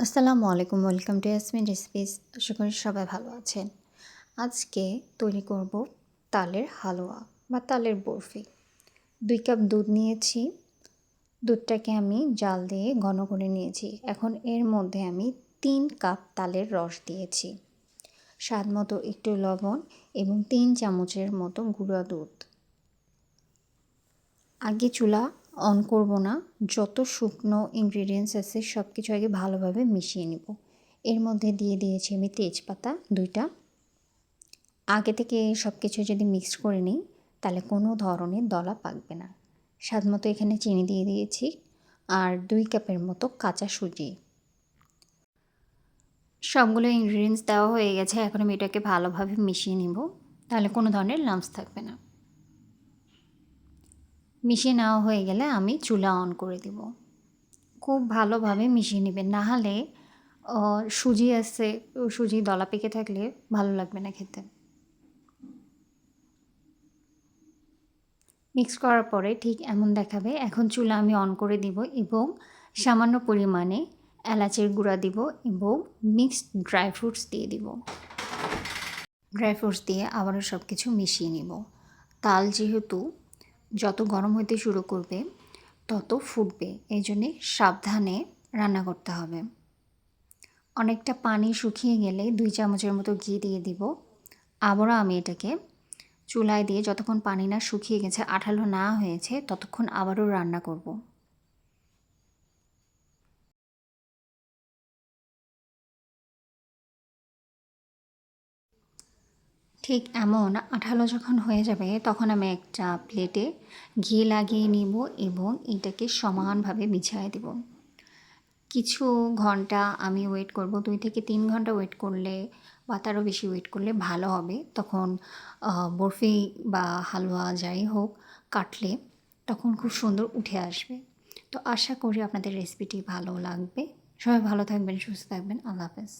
আসসালামু আলাইকুম, welcome to Yasmin recipes. আশা করি সবাই ভালো আছেন। আজকে তৈরি করব তালের হালুয়া বা তালের বরফি। দুই কাপ দুধ নিয়েছি। দুধটাকে আমি জাল দিয়ে ঘন করে নিয়েছি। এখন এর মধ্যে আমি তিন কাপ তালের রস দিয়েছি। স্বাদ মতো একটু লবণ এবং তিন চামচের মতো গুঁড়া দুধ। আগে চুলা অন করব না। যত শুকনো ইনগ্রিডিয়েন্টস আছে সব কিছু আগে ভালোভাবে মিশিয়ে নিব। এর মধ্যে দিয়ে দিয়েছি আমি তেজপাতা দুইটা। আগে থেকে সব কিছু যদি মিক্স করে নিই, তাহলে কোনো ধরনের দলা পাকবে না। স্বাদ মতো এখানে চিনি দিয়ে দিয়েছি। আর দুই কাপের মতো কাঁচা সুজি। সবগুলো ইনগ্রিডিয়েন্টস দেওয়া হয়ে গেছে, এখন আমি এটাকে ভালোভাবে মিশিয়ে নিব। তাহলে কোনো ধরনের লাম্পস থাকবে না। মিশিয়ে নেওয়া হয়ে গেলে আমি চুলা অন করে দিব। খুব ভালোভাবে মিশিয়ে নেবেন। না হলে সুজি আছে সুজি দলা পেকে থাকলে ভালো লাগবে না খেতে। মিক্স করার পরে ঠিক এমন দেখাবে। এখন চুলা আমি অন করে দিব এবং সামান্য পরিমাণে এলাচের গুঁড়া দিব এবং মিক্সড ড্রাই ফ্রুটস দিয়ে দিব। ড্রাই ফ্রুটস দিয়ে আবারও সব কিছু মিশিয়ে নিব। তাল যেহেতু যত গরম হতে শুরু করবে, তত ফুটবে। এই জন্যে সাবধানে রান্না করতে হবে। অনেকটা পানি শুকিয়ে গেলে দুই চামচের মতো ঘি দিয়ে দিব। আবারও আমি এটাকে চুলায় দিয়ে যতক্ষণ পানি না শুকিয়ে গেছে, আঠালো না হয়েছে, ততক্ষণ আবারও রান্না করব। ঠিক এমন আঠালো যখন হয়ে যাবে, তখন আমি একটা প্লেটে ঘি লাগিয়ে নিব এবং এটাকে সমানভাবে বিছায় দেব। কিছু ঘণ্টা আমি ওয়েট করব, দুই থেকে তিন ঘণ্টা ওয়েট করলে বা তারও বেশি ওয়েট করলে ভালো হবে। তখন বরফি বা হালুয়া যাই হোক কাটলে তখন খুব সুন্দর উঠে আসবে। তো আশা করি আপনাদের রেসিপিটি ভালো লাগবে। সবাই ভালো থাকবেন, সুস্থ থাকবেন। আল্লাহ হাফেজ।